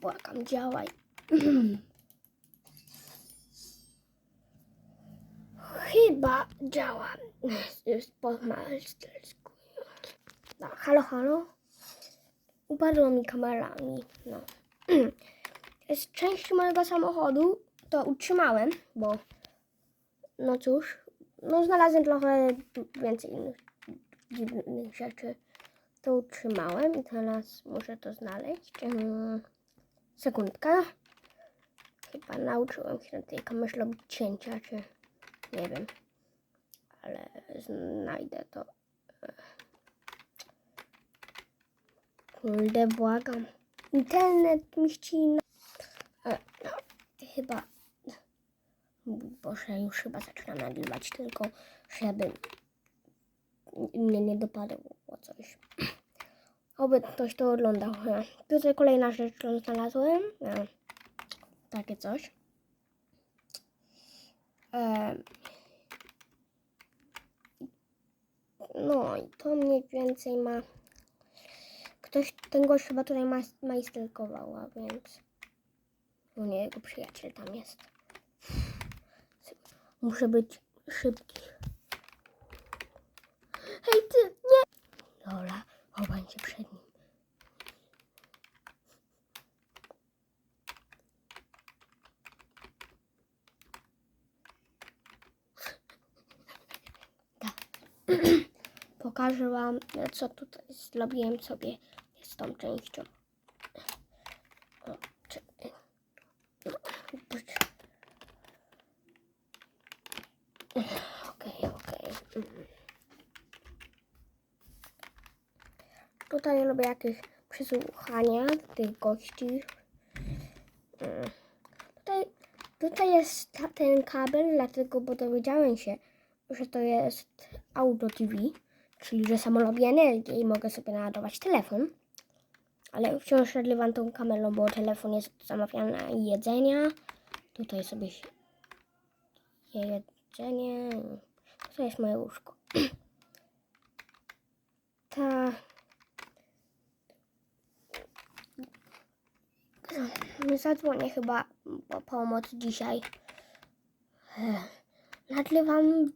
Błagam, działaj. Chyba działa. Jest po. No, halo, halo. Upadło mi kamerami. No. Z części mojego samochodu to utrzymałem, bo no cóż, no znalazłem trochę więcej innych dziwnych rzeczy. To utrzymałem i teraz muszę to znaleźć. Sekundka. Chyba nauczyłem się na tej kamerze cięcia, czy nie wiem. Ale znajdę to. Kurde, błagam. Internet mi ścina. E, no, chyba. Boże, już chyba zaczynam nagrywać, tylko żeby mnie nie dopadło coś. Oby ktoś to oglądał. Tutaj kolejna rzecz, którą znalazłem. E, Takie coś. E, No i to mniej więcej ma. Ktoś, ten gość chyba tutaj majsterkował, a więc. No nie, jego przyjaciel tam jest. Muszę być szybki. Hej ty, nie! Lola, się przed nim. Tak. Pokażę wam, co tutaj zrobiłem sobie z tą częścią. O, czy- no, być- Okej, okej. Tutaj robię jakieś przesłuchania tych gości. Mm. Tutaj, tutaj jest ta, ten kabel, dlatego, bo dowiedziałem się, że to jest Auto TV, czyli że samo robi energię i mogę sobie naładować telefon. Ale wciąż nagrywam tą kamerą, bo telefon jest zamawiany jedzenia. Tutaj sobie je jedzenie. To jest moje łóżko. Ta. Zadzwonię chyba po pomoc dzisiaj. Nadlewam,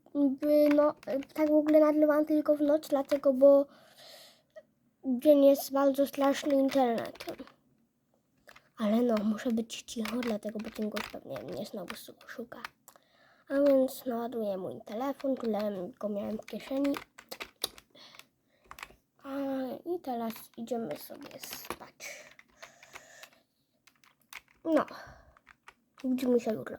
no, tak w ogóle nadlewam tylko w noc, dlatego, bo dzień jest bardzo straszny internetem. Ale no, muszę być cicho, dlatego, bo ten gość pewnie mnie znowu szuka. A więc naładuję mój telefon, tyle go miałem w kieszeni. A, I teraz idziemy sobie spać. No. Widzimy się jutro.